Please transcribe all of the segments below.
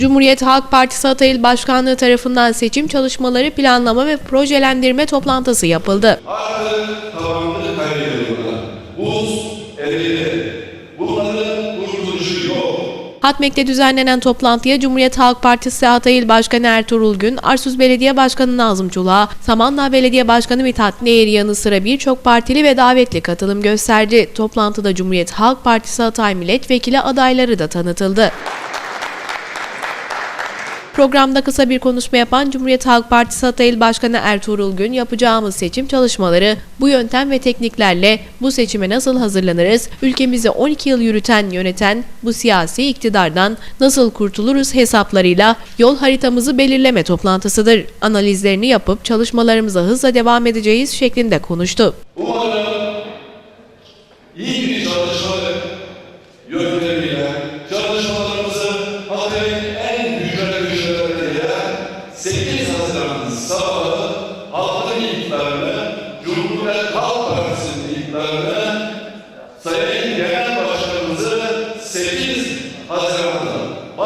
Cumhuriyet Halk Partisi Hatay İl Başkanlığı tarafından seçim çalışmaları planlama ve projelendirme toplantısı yapıldı. Artık tamamını kaybediyorlar. Buz eridi. Bunların kurtuluşu yok. Hatmek'te düzenlenen toplantıya Cumhuriyet Halk Partisi Hatay İl Başkanı Ertuğrul Gün, Arsuz Belediye Başkanı Nazım Çulağ, Samandağ Belediye Başkanı Mithat Nehir yanı sıra birçok partili ve davetli katılım gösterdi. Toplantıda Cumhuriyet Halk Partisi Hatay Milletvekili adayları da tanıtıldı. Programda kısa bir konuşma yapan Cumhuriyet Halk Partisi Hatay İl Başkanı Ertuğrul Gün yapacağımız seçim çalışmaları bu yöntem ve tekniklerle bu seçime nasıl hazırlanırız, ülkemizi 12 yıl yürüten yöneten bu siyasi iktidardan nasıl kurtuluruz hesaplarıyla yol haritamızı belirleme toplantısıdır. Analizlerini yapıp çalışmalarımıza hızla devam edeceğiz şeklinde konuştu. Umarım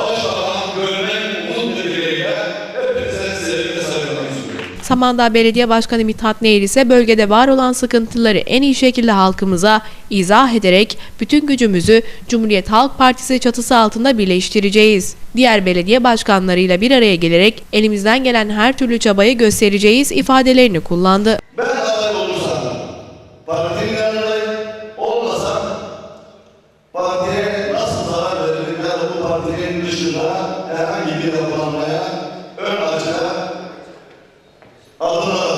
Sunuyorum. Samandağ Belediye Başkanı Mithat Nehir ise bölgede var olan sıkıntıları en iyi şekilde halkımıza izah ederek bütün gücümüzü Cumhuriyet Halk Partisi çatısı altında birleştireceğiz. Diğer belediye başkanlarıyla bir araya gelerek elimizden gelen her türlü çabayı göstereceğiz ifadelerini kullandı. Ben aday olursam partilerle tatilim dışında herhangi bir yapılanmaya ön açığa adımlar